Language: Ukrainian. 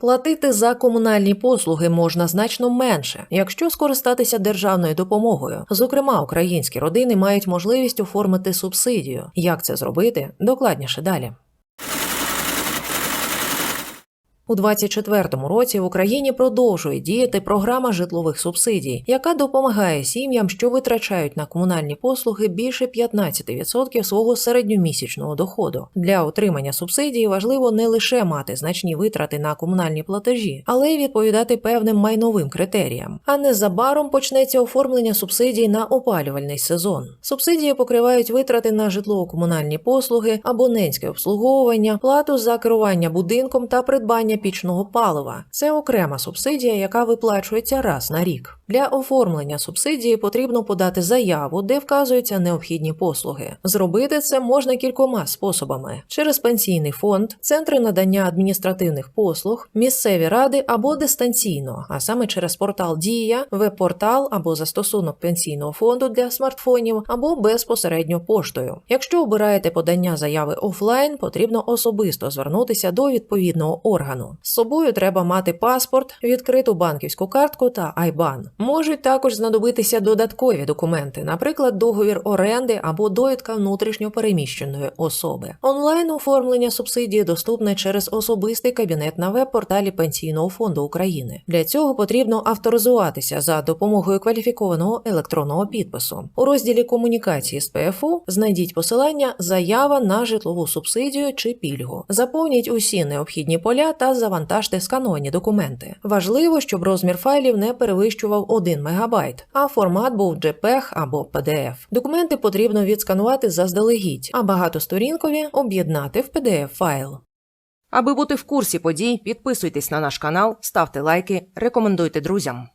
Платити за комунальні послуги можна значно менше, якщо скористатися державною допомогою. Зокрема, українські родини мають можливість оформити субсидію. Як це зробити? Докладніше далі. У 2024 році в Україні продовжує діяти програма житлових субсидій, яка допомагає сім'ям, що витрачають на комунальні послуги більше 15% свого середньомісячного доходу. Для отримання субсидії важливо не лише мати значні витрати на комунальні платежі, але й відповідати певним майновим критеріям. А незабаром почнеться оформлення субсидій на опалювальний сезон. Субсидії покривають витрати на житлово-комунальні послуги, абонентське обслуговування, плату за керування будинком та придбання пічного палива. Це окрема субсидія, яка виплачується раз на рік. Для оформлення субсидії потрібно подати заяву, де вказуються необхідні послуги. Зробити це можна кількома способами: через пенсійний фонд, центри надання адміністративних послуг, місцеві ради або дистанційно, а саме через портал Дія, веб-портал або застосунок пенсійного фонду для смартфонів, або безпосередньо поштою. Якщо обираєте подання заяви офлайн, потрібно особисто звернутися до відповідного органу. З собою треба мати паспорт, відкриту банківську картку та IBAN. Можуть також знадобитися додаткові документи, наприклад, договір оренди або довідка внутрішньо переміщеної особи. Онлайн оформлення субсидії доступне через особистий кабінет на веб-порталі Пенсійного фонду України. Для цього потрібно авторизуватися за допомогою кваліфікованого електронного підпису. У розділі комунікації з ПФУ знайдіть посилання Заява на житлову субсидію чи пільгу. Заповніть усі необхідні поля та завантажте скановані документи. Важливо, щоб розмір файлів не перевищував 1 МБ, а формат був JPEG або PDF. Документи потрібно відсканувати заздалегідь, а багатосторінкові об'єднати в PDF файл. Аби бути в курсі подій, підписуйтесь на наш канал, ставте лайки, рекомендуйте друзям.